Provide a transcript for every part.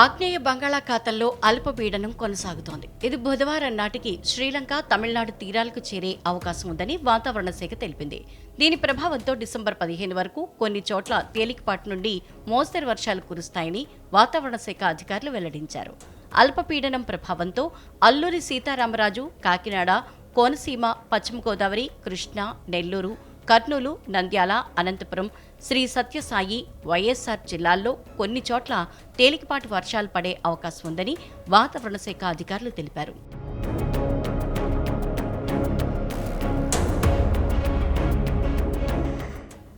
ఆగ్నేయ బంగాళాఖాతంలో అల్పపీడనం కొనసాగుతోంది. ఇది బుధవారం నాటికి శ్రీలంక తమిళనాడు తీరాలకు చేరే అవకాశం ఉందని వాతావరణ శాఖ తెలిపింది. దీని ప్రభావంతో డిసెంబర్ పదిహేను వరకు కొన్ని చోట్ల తేలికపాటి నుండి మోస్తరు వర్షాలు కురుస్తాయని వాతావరణ శాఖ అధికారులు వెల్లడించారు. అల్పపీడనం ప్రభావంతో అల్లూరి సీతారామరాజు కాకినాడ కోనసీమ పశ్చిమ గోదావరి కృష్ణా నెల్లూరు కర్నూలు నంద్యాల అనంతపురం శ్రీ సత్యసాయి వైఎస్ఆర్ జిల్లాల్లో కొన్ని చోట్ల తేలికపాటి వర్షాలు పడే అవకాశం ఉందని వాతావరణ శాఖ అధికారులు తెలిపారు.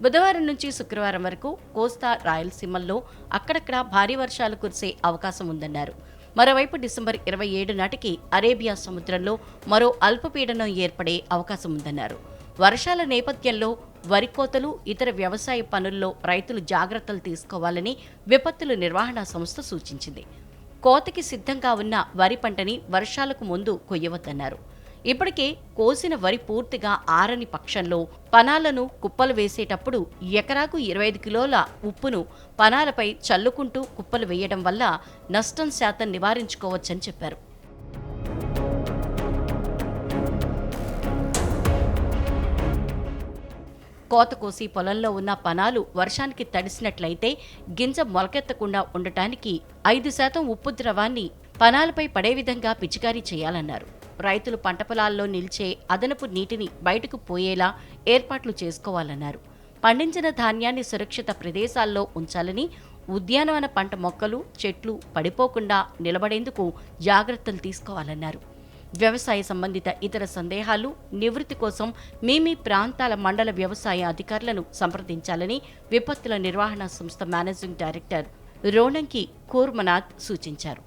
బుధవారం నుంచి శుక్రవారం వరకు కోస్తా రాయలసీమల్లో అక్కడక్కడ భారీ వర్షాలు కురిసే అవకాశం ఉందన్నారు. మరోవైపు డిసెంబర్ ఇరవై ఏడు నాటికి అరేబియా సముద్రంలో మరో అల్పపీడనం ఏర్పడే అవకాశం ఉందన్నారు. వర్షాల నేపథ్యంలో వరి కోతలు ఇతర వ్యవసాయ పనుల్లో రైతులు జాగ్రత్తలు తీసుకోవాలని విపత్తుల నిర్వహణ సంస్థ సూచించింది. కోతకి సిద్ధంగా ఉన్న వరి పంటని వర్షాలకు ముందు కొయ్యవద్దన్నారు. ఇప్పటికే కోసిన వరి పూర్తిగా ఆరని పక్షంలో పనాలను కుప్పలు వేసేటప్పుడు ఎకరాకు ఇరవై ఐదు కిలోల ఉప్పును పనాలపై చల్లుకుంటూ కుప్పలు వేయడం వల్ల నష్టం శాతం నివారించుకోవచ్చని చెప్పారు. కోత కోసి పొలంలో ఉన్న పనాలు వర్షానికి తడిసినట్లయితే గింజ మొలకెత్తకుండా ఉండటానికి ఐదు శాతం ఉప్పు ద్రవాన్ని పనాలపై పడే విధంగా పిచికారీ చేయాలన్నారు. రైతులు పంట పొలాల్లో నిలిచే అదనపు నీటిని బయటకు పోయేలా ఏర్పాట్లు చేసుకోవాలన్నారు. పండించిన ధాన్యాన్ని సురక్షిత ప్రదేశాల్లో ఉంచాలని ఉద్యానవన పంట మొక్కలు చెట్లు పడిపోకుండా నిలబడేందుకు జాగ్రత్తలు తీసుకోవాలన్నారు. వ్యవసాయ సంబంధిత ఇతర సందేహాలు నివృత్తి కోసం మీ మీ ప్రాంతాల మండల వ్యవసాయ అధికారులను సంప్రదించాలని విపత్తుల నిర్వహణ సంస్థ మేనేజింగ్ డైరెక్టర్ రోణంకి కూర్మనాథ్ సూచించారు.